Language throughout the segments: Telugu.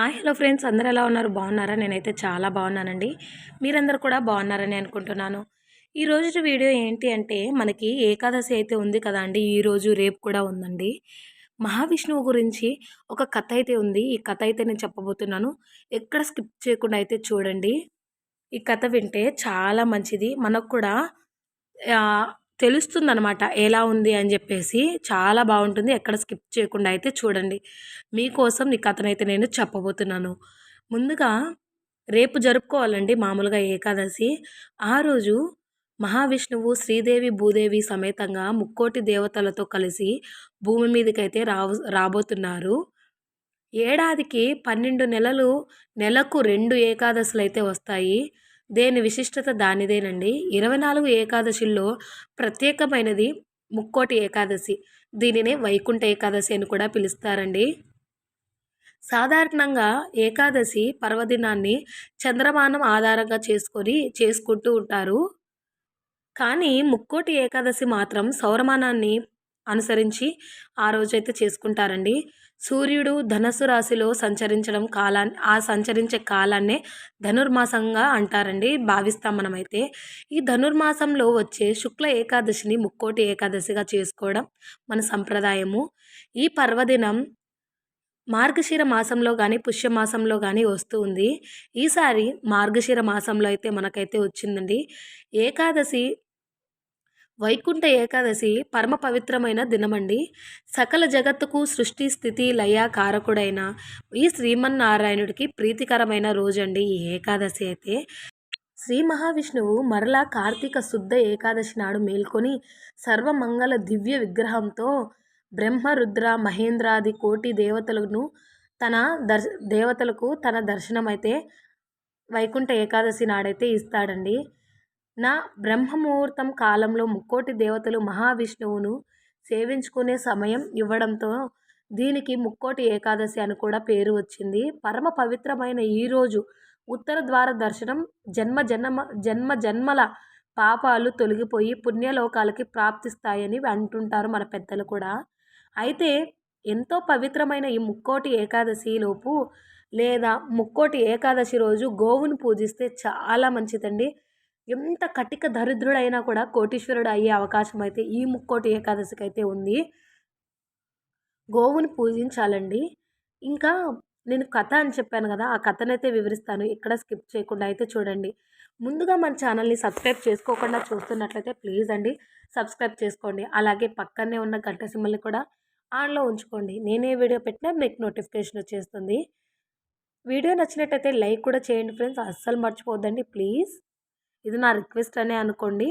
Hi hello friends. అందరు ఎలా ఉన్నారు? బాగున్నారా? నేనైతే చాలా బాగున్నానండి. మీరందరూ కూడా బాగున్నారని అనుకుంటున్నాను. ఈ రోజు వీడియో ఏంటి అంటే మనకి ఏకాదశి అయితే ఉంది కదా అండి. ఈరోజు రేపు కూడా ఉందండి. మహావిష్ణువు గురించి ఒక కథ అయితే ఉంది. ఈ కథ అయితే నేను చెప్పబోతున్నాను. ఎక్కడ స్కిప్ చేయకుండా అయితే చూడండి. ఈ కథ వింటే చాలా మంచిది. మనకు కూడా తెలుస్తుందనమాట ఎలా ఉంది అని చెప్పేసి చాలా బాగుంటుంది. ఎక్కడ స్కిప్ చేయకుండా అయితే చూడండి. మీకోసం ఈ కథనైతే నేను చెప్పబోతున్నాను. ముందుగా రేపు జరుపుకోవాలండి మామూలుగా ఏకాదశి. ఆ రోజు మహావిష్ణువు శ్రీదేవి భూదేవి సమేతంగా ముక్కోటి దేవతలతో కలిసి భూమి మీదకైతే రావు రాబోతున్నారు. ఏడాదికి పన్నెండు నెలలు నెలకు రెండు ఏకాదశులు అయితే వస్తాయి. దేని విశిష్టత దానిదేనండి. ఇరవై నాలుగు ఏకాదశిల్లో ప్రత్యేకమైనది ముక్కోటి ఏకాదశి. దీనినే వైకుంఠ ఏకాదశి అని కూడా పిలుస్తారండి. సాధారణంగా ఏకాదశి పర్వదినాన్ని చంద్రమానం ఆధారంగా చేసుకొని చేసుకుంటూ ఉంటారు. కానీ ముక్కోటి ఏకాదశి మాత్రం సౌరమానాన్ని అనుసరించి ఆ రోజైతే చేసుకుంటారండి. సూర్యుడు ధనస్సు రాశిలో సంచరించడం కాలాన్ని ఆ సంచరించే కాలాన్నే ధనుర్మాసంగా అంటారండి భావిస్తాం మనమైతే. ఈ ధనుర్మాసంలో వచ్చే శుక్ల ఏకాదశిని ముక్కోటి ఏకాదశిగా చేసుకోవడం మన సంప్రదాయము. ఈ పర్వదినం మార్గశిర మాసంలో కానీ పుష్యమాసంలో కానీ వస్తూ ఉంది. ఈసారి మార్గశిర మాసంలో అయితే మనకైతే వచ్చిందండి. ఏకాదశి వైకుంఠ ఏకాదశి పరమ పవిత్రమైన దినమండి. సకల జగత్తుకు సృష్టి స్థితి లయ కారకుడైన ఈ శ్రీమన్నారాయణుడికి ప్రీతికరమైన రోజండి ఈ ఏకాదశి అయితే. శ్రీ మహావిష్ణువు మరలా కార్తీక శుద్ధ ఏకాదశి నాడు మేల్కొని సర్వమంగళ దివ్య విగ్రహంతో బ్రహ్మ రుద్ర మహేంద్రాది కోటి దేవతలను తన దర్శ దేవతలకు తన దర్శనమైతే వైకుంఠ ఏకాదశి నాడైతే ఇస్తాడండి. నా బ్రహ్మముహూర్తం కాలంలో ముక్కోటి దేవతలు మహావిష్ణువును సేవించుకునే సమయం ఇవ్వడంతో దీనికి ముక్కోటి ఏకాదశి అని కూడా పేరు వచ్చింది. పరమ పవిత్రమైన ఈరోజు ఉత్తర ద్వార దర్శనం జన్మ జన్మ జన్మ జన్మల పాపాలు తొలగిపోయి పుణ్యలోకాలకి ప్రాప్తిస్తాయని అంటుంటారు మన పెద్దలు కూడా. అయితే ఎంతో పవిత్రమైన ఈ ముక్కోటి ఏకాదశిలోపు లేదా ముక్కోటి ఏకాదశి రోజు గోవును పూజిస్తే చాలా మంచిదండి. ఎంత కటిక దరిద్రుడైనా కూడా కోటీశ్వరుడు అయ్యే అవకాశం అయితే ఈ ముక్కోటి ఏకాదశికి అయితే ఉంది. గోవుని పూజించాలండి. ఇంకా నేను కథ అని చెప్పాను కదా ఆ కథనైతే వివరిస్తాను. ఇక్కడ స్కిప్ చేయకుండా అయితే చూడండి. ముందుగా మన ఛానల్ని సబ్స్క్రైబ్ చేసుకోకుండా చూస్తున్నట్లయితే ప్లీజ్ అండి సబ్స్క్రైబ్ చేసుకోండి. అలాగే పక్కనే ఉన్న గంట సింబల్ని కూడా ఆన్లో ఉంచుకోండి. నేనే వీడియో పెట్టినా మీకు నోటిఫికేషన్ వచ్చేస్తుంది. వీడియో నచ్చినట్టయితే లైక్ కూడా చేయండి ఫ్రెండ్స్. అస్సలు మర్చిపోద్దండి ప్లీజ్. ఇది నా రిక్వెస్ట్ అనే అనుకోండి.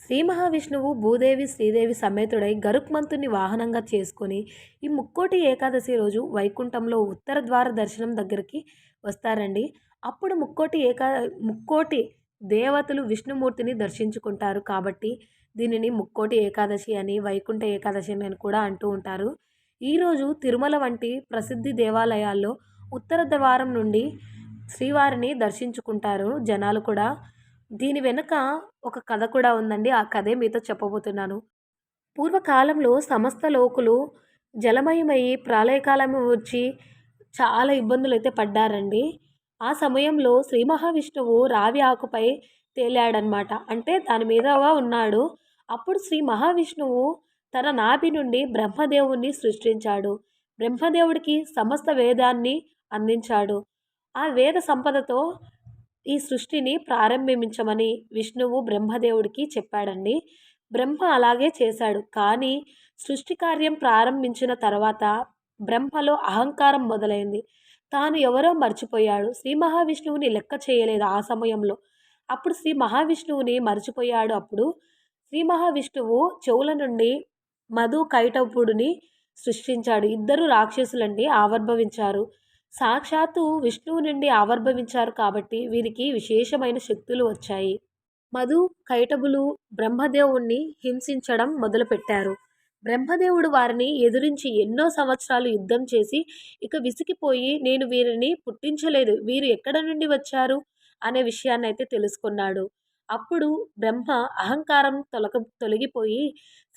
శ్రీ మహావిష్ణువు భూదేవి శ్రీదేవి సమేతుడై గరుక్మంతుని వాహనంగా చేసుకొని ఈ ముక్కోటి ఏకాదశి రోజు వైకుంఠంలో ఉత్తర ద్వార దర్శనం దగ్గరికి వస్తారండి. అప్పుడు ముక్కోటి ఏకా ముక్కోటి దేవతలు విష్ణుమూర్తిని దర్శించుకుంటారు కాబట్టి దీనిని ముక్కోటి ఏకాదశి అని వైకుంఠ ఏకాదశి అని కూడా అంటూ ఉంటారు. ఈరోజు తిరుమల వంటి ప్రసిద్ధి దేవాలయాల్లో ఉత్తర ద్వారం నుండి శ్రీవారిని దర్శించుకుంటారు జనాలు కూడా. దీని వెనుక ఒక కథ కూడా ఉందండి. ఆ కథే మీతో చెప్పబోతున్నాను. పూర్వకాలంలో సమస్త లోకులు జలమయమయ్యి ప్రళయకాలం వచ్చి చాలా ఇబ్బందులు అయితే పడ్డారండి. ఆ సమయంలో శ్రీ మహావిష్ణువు రావి ఆకుపై తేలాడనమాట. అంటే దాని మీదగా ఉన్నాడు. అప్పుడు శ్రీ మహావిష్ణువు తన నాభి నుండి బ్రహ్మదేవుణ్ణి సృష్టించాడు. బ్రహ్మదేవుడికి సమస్త వేదాన్ని అందించాడు. ఆ వేద సంపదతో ఈ సృష్టిని ప్రారంభించమని విష్ణువు బ్రహ్మదేవుడికి చెప్పాడండి. బ్రహ్మ అలాగే చేశాడు. కానీ సృష్టి కార్యం ప్రారంభించిన తర్వాత బ్రహ్మలో అహంకారం మొదలైంది. తాను ఎవరో మర్చిపోయాడు. శ్రీ మహావిష్ణువుని లెక్క చేయలేదు ఆ సమయంలో. అప్పుడు శ్రీ మహావిష్ణువుని మర్చిపోయాడు అప్పుడు శ్రీ మహావిష్ణువు చెవుల నుండి మధు కైటపుడిని సృష్టించాడు. ఇద్దరు రాక్షసులండి ఆవిర్భవించారు. సాక్షాత్తు విష్ణువు నుండి ఆవిర్భవించారు కాబట్టి వీరికి విశేషమైన శక్తులు వచ్చాయి. మధు కైటబులు బ్రహ్మదేవుణ్ణి హింసించడం మొదలుపెట్టారు. బ్రహ్మదేవుడు వారిని ఎదురించి ఎన్నో సంవత్సరాలు యుద్ధం చేసి ఇక విసిగిపోయి నేను వీరిని పుట్టించలేదు వీరు ఎక్కడ నుండి వచ్చారు? అనే విషయాన్ని అయితే తెలుసుకున్నాడు. అప్పుడు బ్రహ్మ అహంకారం తొలగ తొలగిపోయి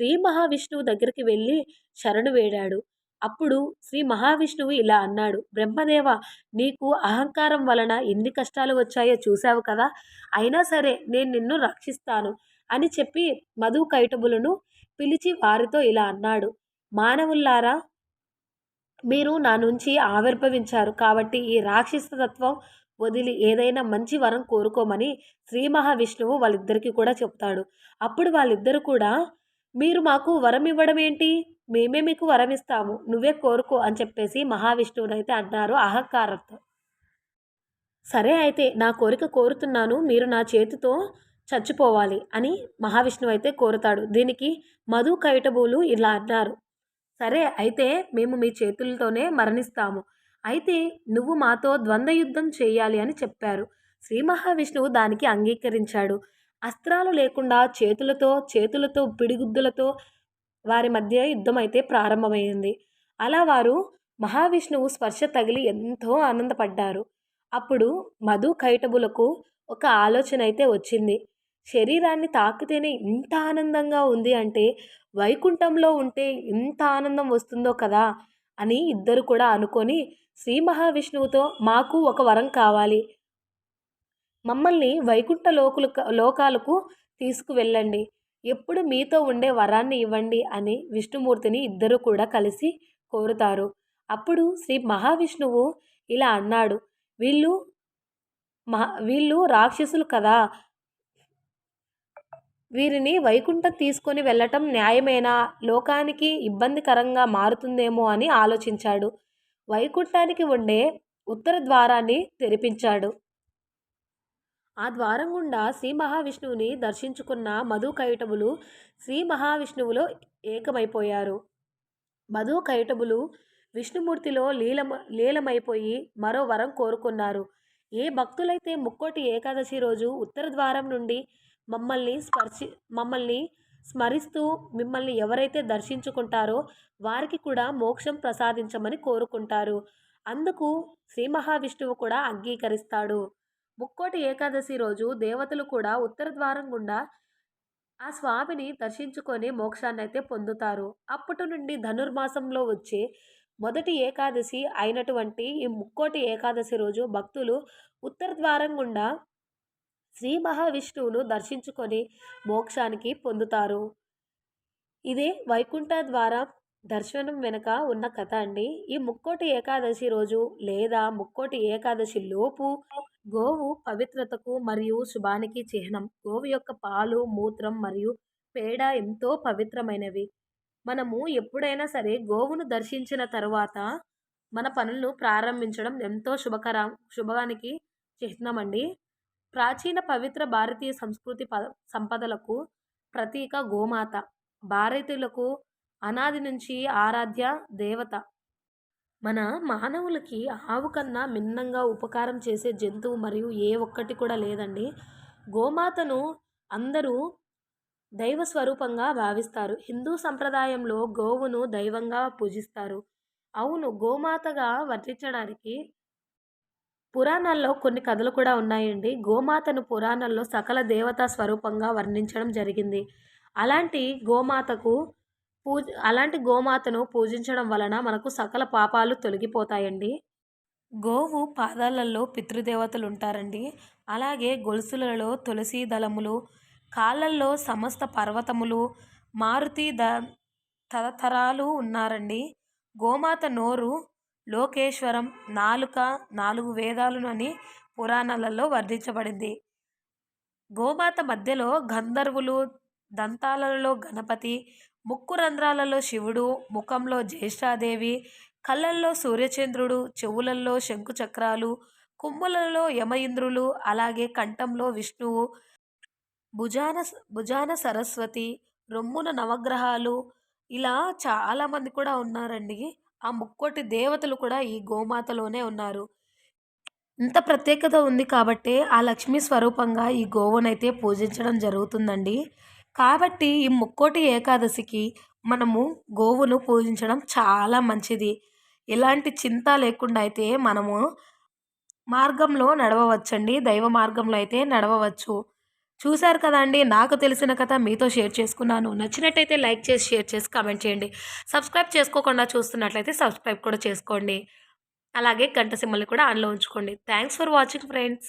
శ్రీ మహావిష్ణువు దగ్గరికి వెళ్ళి శరణు వేడాడు. అప్పుడు శ్రీ మహావిష్ణువు ఇలా అన్నాడు బ్రహ్మదేవ నీకు అహంకారం వలన ఎన్ని కష్టాలు వచ్చాయో చూశావు కదా? అయినా సరే నేను నిన్ను రక్షిస్తాను అని చెప్పి మధు కైటబులను పిలిచి వారితో ఇలా అన్నాడు మానవుల్లారా మీరు నా నుంచి ఆవిర్భవించారు కాబట్టి ఈ రాక్షస తత్వం వదిలి ఏదైనా మంచి వరం కోరుకోమని శ్రీ మహావిష్ణువు వాళ్ళిద్దరికీ కూడా చెప్తాడు. అప్పుడు వాళ్ళిద్దరు కూడా మీరు మాకు వరం ఇవ్వడం ఏంటి మేమే మీకు వరం ఇస్తాము నువ్వే కోరుకో అని చెప్పేసి మహావిష్ణువునైతే అన్నారు అహంకారంతో. సరే అయితే నా కోరిక కోరుతున్నాను మీరు నా చేతితో చచ్చిపోవాలి అని మహావిష్ణువు అయితే కోరుతాడు. దీనికి మధు కైటబులు ఇలా అన్నారు. సరే అయితే మేము మీ చేతులతోనే మరణిస్తాము. అయితే నువ్వు మాతో ద్వంద్వ యుద్ధం చేయాలి అని చెప్పారు. శ్రీ మహావిష్ణువు దానికి అంగీకరించాడు. అస్త్రాలు లేకుండా చేతులతో చేతులతో పిడిగుద్దులతో వారి మధ్య యుద్ధం అయితే ప్రారంభమైంది. అలా వారు మహావిష్ణువు స్పర్శ తగిలి ఎంతో ఆనందపడ్డారు. అప్పుడు మధు కైటబులకు ఒక ఆలోచన అయితే వచ్చింది. శరీరాన్ని తాకితేనే ఇంత ఆనందంగా ఉంది అంటే వైకుంఠంలో ఉంటే ఇంత ఆనందం వస్తుందో కదా అని ఇద్దరు కూడా అనుకొని శ్రీ మహావిష్ణువుతో మాకు ఒక వరం కావాలి. మమ్మల్ని వైకుంఠ లోకులు లోకాలకు తీసుకువెళ్ళండి. ఎప్పుడు మీతో ఉండే వరాన్ని ఇవ్వండి అని విష్ణుమూర్తిని ఇద్దరు కూడా కలిసి కోరుతారు. అప్పుడు శ్రీ మహావిష్ణువు ఇలా అన్నాడు వీళ్ళు మహా వీళ్ళు రాక్షసులు కదా. వీరిని వైకుంఠం తీసుకొని వెళ్ళటం న్యాయమేనా? లోకానికి ఇబ్బందికరంగా మారుతుందేమో అని ఆలోచించాడు. వైకుంఠానికి ఉండే ఉత్తర ద్వారాన్ని తెరిపించాడు. ఆ ద్వారం గుండా శ్రీ మహావిష్ణువుని దర్శించుకున్న మధు కైటబులు శ్రీ మహావిష్ణువులో ఏకమైపోయారు. మధు కైటబులు విష్ణుమూర్తిలో లీలమ లీలమైపోయి మరో వరం కోరుకున్నారు. ఏ భక్తులైతే ముక్కోటి ఏకాదశి రోజు ఉత్తర ద్వారం నుండి మమ్మల్ని స్పర్శి మమ్మల్ని స్మరిస్తూ మిమ్మల్ని ఎవరైతే దర్శించుకుంటారో వారికి కూడా మోక్షం ప్రసాదించమని కోరుకుంటారు. అందుకు శ్రీ మహావిష్ణువు కూడా అంగీకరిస్తాడు. ముక్కోటి ఏకాదశి రోజు దేవతలు కూడా ఉత్తర ద్వారం గుండా ఆ స్వామిని దర్శించుకొని మోక్షాన్ని అయితే పొందుతారు. అప్పటి నుండి ధనుర్మాసంలో వచ్చే మొదటి ఏకాదశి అయినటువంటి ఈ ముక్కోటి ఏకాదశి రోజు భక్తులు ఉత్తర ద్వారం గుండా శ్రీ మహావిష్ణువును దర్శించుకొని మోక్షానికి పొందుతారు. ఇదే వైకుంఠ ద్వారా దర్శనం వెనుక ఉన్న కథ అండి. ఈ ముక్కోటి ఏకాదశి రోజు లేదా ముక్కోటి ఏకాదశి లోపు గోవు పవిత్రతకు మరియు శుభానికి చిహ్నం. గోవు యొక్క పాలు మూత్రం మరియు పేడ ఎంతో పవిత్రమైనవి. మనము ఎప్పుడైనా సరే గోవును దర్శించిన తర్వాత మన పనులను ప్రారంభించడం ఎంతో శుభకర శుభానికి చిహ్నమండి. ప్రాచీన పవిత్ర భారతీయ సంస్కృతి ప సంపదలకు ప్రతీక గోమాత. భారతీయులకు అనాది నుంచి ఆరాధ్య దేవత. మన మానవులకి ఆవు కన్నా మిన్నంగా ఉపకారం చేసే జంతువు మరియు ఏ ఒక్కటి కూడా లేదండి. గోమాతను అందరూ దైవ స్వరూపంగా భావిస్తారు. హిందూ సంప్రదాయంలో గోవును దైవంగా పూజిస్తారు. అవును గోమాతగా వర్తించడానికి పురాణాల్లో కొన్ని కథలు కూడా ఉన్నాయండి. గోమాతను పురాణాల్లో సకల దేవతా స్వరూపంగా వర్ణించడం జరిగింది. అలాంటి గోమాతకు పూజ అలాంటి గోమాతను పూజించడం వలన మనకు సకల పాపాలు తొలగిపోతాయండి. గోవు పాదాలలో పితృదేవతలు ఉంటారండి అలాగే గొలుసులలో తులసి దళములు కాళ్ళల్లో సమస్త పర్వతములు మారుతి ద తరతరాలు ఉన్నారండి. గోమాత నోరు లోకేశ్వరం నాలుక నాలుగు వేదాలను అని పురాణాలలో వర్ణించబడింది. గోమాత మధ్యలో గంధర్వులు దంతాలలో గణపతి ముక్కు రంధ్రాలలో శివుడు ముఖంలో జ్యేష్ఠాదేవి కళ్ళల్లో సూర్యచంద్రుడు చెవులల్లో శంకుచక్రాలు కొమ్ములలో యమయింద్రులు అలాగే కంఠంలో విష్ణువు భుజాన భుజాన సరస్వతి రొమ్మున నవగ్రహాలు ఇలా చాలామంది కూడా ఉన్నారండి. ఆ ముక్కోటి దేవతలు కూడా ఈ గోమాతలోనే ఉన్నారు. ఇంత ప్రత్యేకత ఉంది కాబట్టి ఆ లక్ష్మీ స్వరూపంగా ఈ గోవునైతే పూజించడం జరుగుతుందండి. కాబట్టి ఈ ముక్కోటి ఏకాదశికి మనము గోవును పూజించడం చాలా మంచిది. ఎలాంటి చింత లేకుండా అయితే మనము మార్గంలో నడవవచ్చండి. దైవ మార్గంలో అయితే నడవవచ్చు. చూశారు కదండి నాకు తెలిసిన కథ మీతో షేర్ చేసుకున్నాను. నచ్చినట్టయితే లైక్ చేసి షేర్ చేసి కామెంట్ చేయండి. సబ్స్క్రైబ్ చేసుకోకుండా చూస్తున్నట్లయితే సబ్స్క్రైబ్ కూడా చేసుకోండి. అలాగే గంట సింబల్ని కూడా ఆన్లో ఉంచుకోండి. Thanks for watching friends.